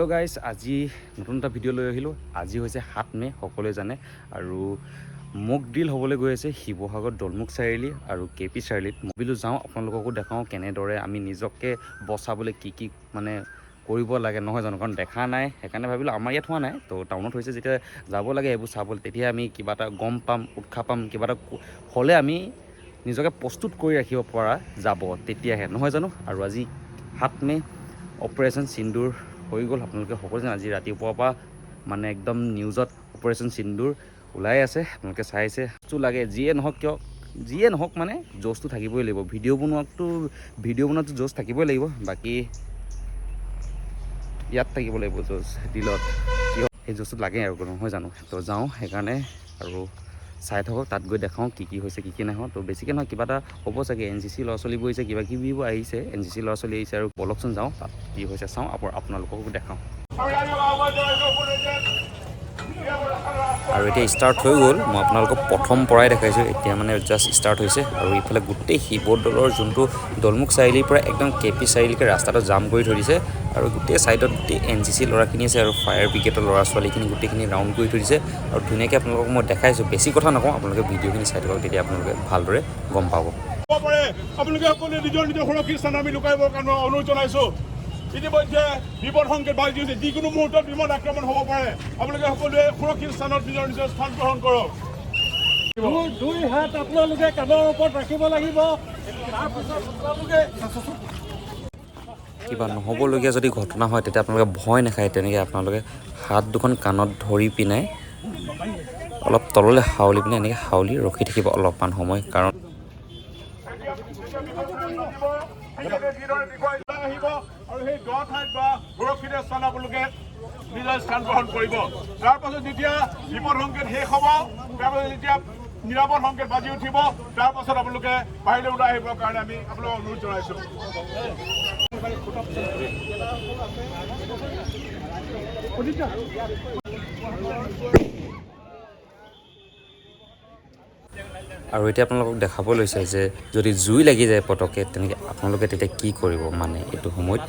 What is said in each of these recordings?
Hello guys আজি নতুন এটা ভিডিঅ' লৈ আহিলোঁ। আজি হৈছে সাত মে' সকলোৱে জানে। আৰু মোক ড্ৰিল হ'বলৈ গৈ আছে শিৱসাগৰ দলমুখ চাৰিআলি আৰু কে পি চাৰিআলিত। মই ভাবিলোঁ যাওঁ আপোনালোককো দেখাওঁ কেনেদৰে আমি নিজকে বচাবলৈ কি কি মানে কৰিব লাগে। নহয় জানো? কাৰণ দেখা নাই। সেইকাৰণে ভাবিলোঁ আমাৰ ইয়াত হোৱা নাই। তো টাউনত হৈছে যেতিয়া যাব লাগে এইবোৰ চাবলৈ তেতিয়া আমি কিবা এটা গম পাম উৎসাহ পাম কিবা এটা হ'লে আমি নিজকে প্ৰস্তুত কৰি ৰাখিব পৰা যাব তেতিয়াহে। নহয় জানো? আৰু আজি সাত মে' অপাৰেশ্যন সিন্দুৰ হৈ গ'ল। আপোনালোকে সকলোৱে জানে, আজি ৰাতিপুৱাৰ পৰা মানে একদম নিউজত অপাৰেশ্যন সিন্দুৰ ওলাই আছে। আপোনালোকে চাইছে বস্তু লাগে, যিয়ে নহওক কিয়, যিয়ে নহওক মানে জ'চটো থাকিবই লাগিব। ভিডিঅ' বনোৱাটো ভিডিঅ' বনোৱাটো জ'চ থাকিবই লাগিব। বাকী ইয়াত থাকিব লাগিব জ'চ দিলত। কিয়? সেই জ'চটো লাগে আৰু নহয় জানো? তো যাওঁ, সেইকাৰণে আৰু চাই থাকক তাত গৈ দেখাওঁ কি কি হৈছে কি কি নাই তো বেছিকৈ নহয় কিবা এটা হ'ব চাগে এন চি চি ল'ৰা ছোৱালীবোৰ আহিছে কিবা কিবিবোৰ আহিছে। এন চি চি ল'ৰা ছোৱালী আহিছে আৰু বলকচোন যাওঁ তাত কি হৈছে চাওঁ আপোনালোককো দেখাওঁ। আৰু এতিয়া ষ্টাৰ্ট হৈ গ'ল। মই আপোনালোকক প্ৰথম পৰাই দেখাইছোঁ। এতিয়া মানে জাষ্ট ষ্টাৰ্ট হৈছে। আৰু ইফালে গোটেই শিৱদৌলৰ যোনটো দলমুখ চাৰিআলিৰ পৰা একদম কে পি চাৰিআলিলৈকে ৰাস্তাটো জাম কৰি দিছে। আৰু গোটেই ছাইডত গোটেই এন চি চি ল'ৰাখিনি আছে আৰু ফায়াৰ ব্ৰিগেডৰ ল'ৰা ছোৱালীখিনি গোটেইখিনি ৰাউণ্ড কৰি দিছে। আৰু ধুনীয়াকৈ আপোনালোকক মই দেখাইছোঁ। বেছি কথা নকওঁ আপোনালোকে ভিডিঅ'খিনি চাই থাকক তেতিয়া আপোনালোকে ভালদৰে গম পাব। পাৰে। আপোনালোকে সকলোৱে নিজৰ নিজৰ সুৰক্ষিত স্থান আমি লুকাইবৰ কাৰণে অনুৰোধ জনাইছোঁ। ইতিমধ্যে বিপদ সংকেত বাজি হৈছে যিকোনো মুহূৰ্তত বিমান আক্ৰমণ হ'ব পাৰে। আপোনালোকে সকলোৱে সুৰক্ষিত স্থানত নিজৰ নিজৰ স্থান গ্ৰহণ কৰক। দুই হাত আপোনালোকে কাণৰ ওপৰত ৰাখিব লাগিব। তাৰপিছত আপোনালোকে কিবা নহ'বলগীয়া যদি ঘটনা হয় তেতিয়া আপোনালোকে ভয় নাখায়। তেনেকৈ আপোনালোকে হাত দুখন কাণত ধৰি পিনে অলপ তললৈ হাউলি পিনে এনেকৈ হাউলি ৰখি থাকিব অলপমান সময়। কাৰণ ঠাইত স্থান আপোনালোকে নিজৰ স্থান গ্ৰহণ কৰিব। তাৰপাছত যেতিয়া বিপদ সংকেত শেষ হ'ব তাৰপাছত যেতিয়া নিৰাপদ সংকেত বাজি উঠিব তাৰপাছত আপোনালোকে বাহিৰলৈ ওলাই আহিবৰ কাৰণে আমি আপোনালোকক অনুৰোধ জনাইছোঁ। আৰু এতিয়া আপোনালোকক দেখাব লৈছে যে যদি জুই লাগি যায় পটককৈ তেনেকৈ আপোনালোকে তেতিয়া কি কৰিব? মানে এইটো সময়ত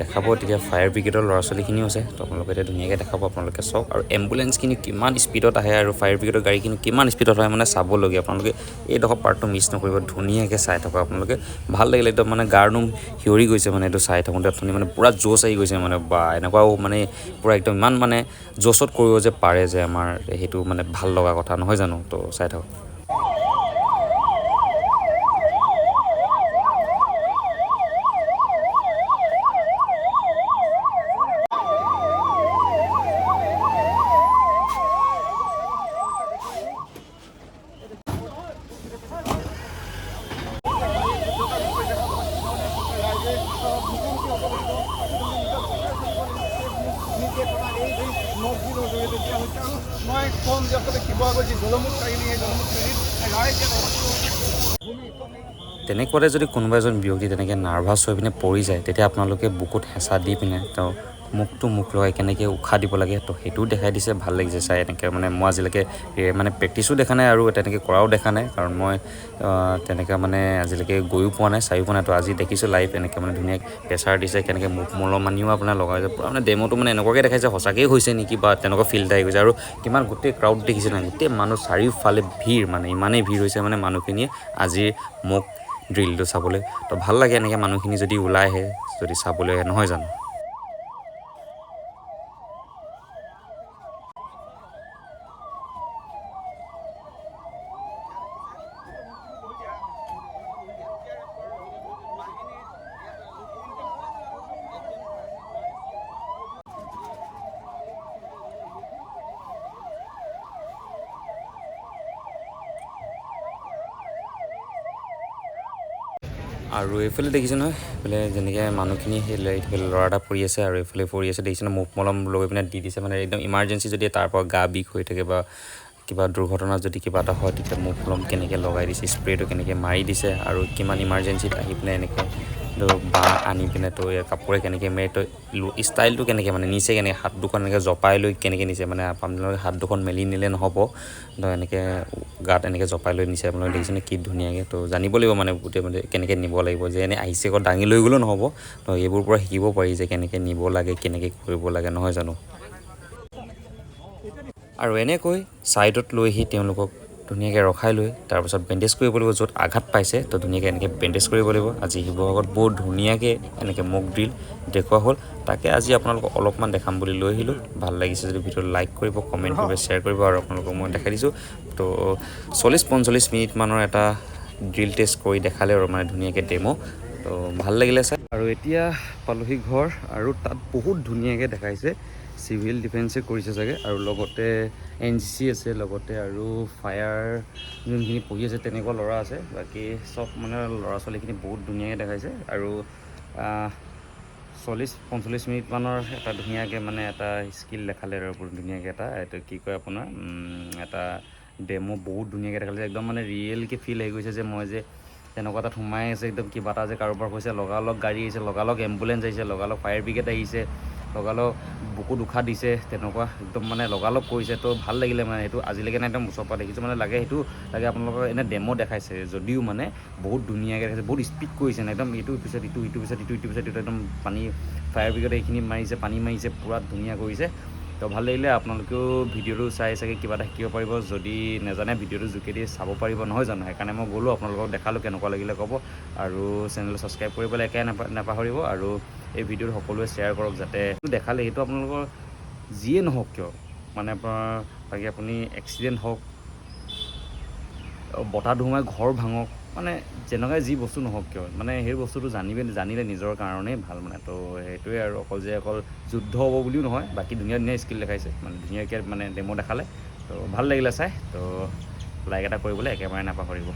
দেখাব তেতিয়া ফায়াৰ ব্ৰিগেডৰ ল'ৰা ছোৱালীখিনিও আছে। তো আপোনালোকে এতিয়া ধুনীয়াকৈ দেখাব আপোনালোকে চাওক। আৰু এম্বুলেঞ্চখিনি কিমান স্পীডত আহে আৰু ফায়াৰ ব্ৰিগেডৰ গাড়ীখিনি কিমান স্পীডত হয় মানে চাবলগীয়া। আপোনালোকে এইডোখৰ পাৰ্টটো মিছ নকৰিব, ধুনীয়াকৈ চাই থাকক। আপোনালোকে ভালো লাগিলে একদম মানে গাৰ নোম সিঁয়ৰি গৈছে মানে এইটো চাই থাকোঁতে। অথনি মানে পূৰা জোচ আহি গৈছে মানে বা এনেকুৱাও মানে পূৰা একদম ইমান মানে জোচত কৰিব যে পাৰে যে আমাৰ সেইটো মানে ভালো লগা কথা, নহয় জানো? তো চাই থাকক। তেনেকুৱাতে যদি কোনোবা এজন ব্যক্তি তেনেকৈ নাৰ্ভাছ হৈ পিনে পৰি যায় তেতিয়া আপোনালোকে বুকুত হেঁচা দি পিনে তেওঁ মুখটো মুখ লগাই কেনেকৈ উশাহ দিব লাগে তো সেইটোও দেখাই দিছে ভাল লাগিছে চাই এনেকৈ। মানে মই আজিলৈকে মানে প্ৰেক্টিছো দেখা নাই আৰু তেনেকৈ কৰাও দেখা নাই কাৰণ মই তেনেকৈ মানে আজিলৈকে গৈও পোৱা নাই চায়ো পোৱা নাই। তো আজি দেখিছোঁ লাইভ এনেকৈ মানে ধুনীয়া প্ৰেছাৰ দিছে কেনেকৈ মুখ মলম মানিও আপোনাৰ লগাই যে পূৰা মানে ডেম'টো মানে এনেকুৱাকৈ দেখাইছে সঁচাকৈ হৈছে নেকি বা তেনেকুৱা ফিল এটা আহি গৈছে। আৰু কিমান গোটেই ক্ৰাউড দেখিছে নাই গোটেই মানুহ চাৰিওফালে ভিৰ মানে ইমানেই ভিৰ হৈছে মানে মানুহখিনিয়ে আজিৰ মোক ড্ৰিলটো চাবলৈ। তো ভাল লাগে এনেকৈ মানুহখিনি যদি ওলাই আহে যদি চাবলৈ আহে নহয় জানো? আৰু এইফালে দেখিছে নহয় এইফালে যেনেকৈ মানুহখিনি সেই ল'ৰা এটা পৰি আছে আৰু এইফালে পৰি আছে দেখিছে নহয় মুখ মলম লৈ পিনে দি দিছে মানে একদম ইমাৰ্জেঞ্চি যদি তাৰ পৰা গা বিষ হৈ থাকে বা কিবা দুৰ্ঘটনাত যদি কিবা এটা হয় তেতিয়া মুখ মলম কেনেকৈ লগাই দিছে স্প্ৰেটো কেনেকৈ মাৰি দিছে আৰু কিমান ইমাৰ্জেঞ্চিত আহি পিনে এনেকৈ তো বাঁহ আনি পিনে তো ইয়াৰ কাপোৰে কেনেকৈ মেৰে তো ষ্টাইলটো কেনেকৈ মানে নিচে কেনেকৈ হাত দুখন এনেকৈ জপাই লৈ কেনেকৈ নিছে মানে আপোনালোকে হাত দুখন মেলি নিলে নহ'ব। তো এনেকৈ গাত এনেকৈ জপাই লৈ নিছে আপোনালোকে দেখিছেনে কি ধুনীয়াকৈ তো জানিব লাগিব মানে গোটেই মানে কেনেকৈ নিব লাগিব যে এনে আহিছে আকৌ দাঙি লৈ গ'লেও নহ'ব। তো এইবোৰ পৰা শিকিব পাৰি যে কেনেকৈ নিব লাগে কেনেকৈ কৰিব লাগে নহয় জানো? আৰু এনেকৈ ছাইডত লৈ আহি তেওঁলোকক ধুনীয়াকৈ ৰখাই লৈ তাৰপাছত বেণ্ডেজ কৰিব লাগিব য'ত আঘাত পাইছে তো ধুনীয়াকৈ এনেকৈ বেণ্ডেজ কৰিব লাগিব। আজি শিৱসাগৰত বহুত ধুনীয়াকৈ এনেকৈ মক ড্ৰিল দেখুওৱা হ'ল। তাকে আজি আপোনালোকক অলপমান দেখাম বুলি লৈ আহিলোঁ। ভাল লাগিছে যদি ভিডিঅ'টো লাইক কৰিব কমেণ্ট কৰিব শ্বেয়াৰ কৰিব আৰু আপোনালোকক মই দেখাই দিছোঁ। তো চল্লিছ পঞ্চল্লিছ মিনিটমানৰ এটা ড্ৰিল টেষ্ট কৰি দেখালে আৰু মানে ধুনীয়াকৈ ডেমো তো ভাল লাগিলে চাই আৰু এতিয়া পালোহি ঘৰ আৰু তাত বহুত ধুনীয়াকৈ দেখাইছে। চিভিল ডিফেন্সে কৰিছে চাগে, আৰু লগতে এন চি চি আছে, লগতে আৰু ফায়াৰ যোনখিনি পঢ়ি আছে, তেনেকুৱা ল'ৰা আছে, বাকী চব মানে ল'ৰা ছোৱালীখিনি বহুত ধুনীয়াকৈ দেখাইছে, আৰু চল্লিছ, পঞ্চল্লিছ মিনিটমানৰ এটা ধুনীয়াকৈ মানে এটা স্কিল দেখালে আৰু ধুনীয়াকৈ এটা, এইটো কি কয় আপোনাৰ এটা ডেমো বহুত ধুনীয়াকৈ দেখালে, একদম মানে ৰিয়েলকৈ ফিল আহি গৈছে যে মই যে তেনেকুৱা তাত সোমাই আছে, একদম কিবা এটা যে কাৰোবাৰ হৈছে, লগালগ গাড়ী আহিছে, লগালগ এম্বুলেঞ্চ আহিছে, লগালগ ফায়াৰ ব্ৰিগেড আহিছে, লগালগ বুকুত উশাহ দিছে, তেনেকুৱা একদম মানে লগালগ কৰিছে, তো ভালো লাগিলে মানে সেইটো। আজিলৈকে নাই, একদম ওচৰৰ পৰা দেখিছোঁ মানে লাগে সেইটো, লাগে আপোনালোকৰ এনে ডেমো দেখাইছে, যদিও মানে বহুত ধুনীয়াকৈ দেখাইছে, বহুত স্পীড কৰিছে মানে একদম ইটোৰ পিছত ইটো ইটোৰ পিছত ইটো ইটোৰ পিছত ইটো, একদম পানী ফায়াৰ ব্ৰিগেড এইখিনি মাৰিছে, পানী মাৰিছে, পূৰা ধুনীয়া কৰিছে। তো ভাল লাগিলে আপোনালোকেও ভিডিঅ'টো চাই চাগে কিবা এটা শিকিব পাৰিব। যদি নাজানে ভিডিঅ'টো যোগেদি চাব পাৰিব নহয় জানো? সেইকাৰণে মই গ'লোঁ আপোনালোকক দেখালোঁ কেনেকুৱা লাগিলে ক'ব। আৰু চেনেলটো ছাবস্ক্ৰাইব কৰিবলৈ একে নাপা নাপাহৰিব। আৰু এই ভিডিঅ'টো সকলোৱে শ্বেয়াৰ কৰক যাতে দেখালে সেইটো আপোনালোকৰ যিয়ে নহওক কিয়। মানে আপোনাৰ বাকী আপুনি এক্সিডেণ্ট হওক বতাহ ধুমুহাই ঘৰ ভাঙক মানে যেনেকৈ যি বস্তু নহওক কিয় মানে সেই বস্তুটো জানিবে জানিলে নিজৰ কাৰণেই ভাল মানে। তো সেইটোৱে আৰু অকল যে অকল যুদ্ধ হ'ব বুলিও নহয় বাকী ধুনীয়া ধুনীয়া স্কিল দেখাইছে। মানে ধুনীয়াকৈ মানে ডেমো দেখালে। তো ভাল লাগিলে চাই। তো লাইক এটা কৰিবলৈ একেবাৰে নাপাহৰিব।